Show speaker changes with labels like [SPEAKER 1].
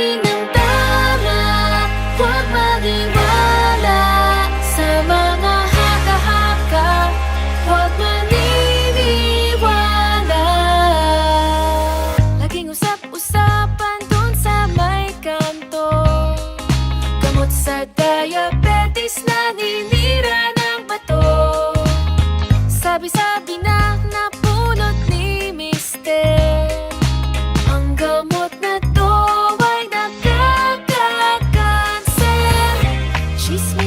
[SPEAKER 1] namin ang tama Huwag magiwala sa mga haka-haka. Huwag maniniwala. Laging usap-usapan dun sa may kanto. Gamot sa diabetes na ninira ng Sabi-sabi na napakalaman Учись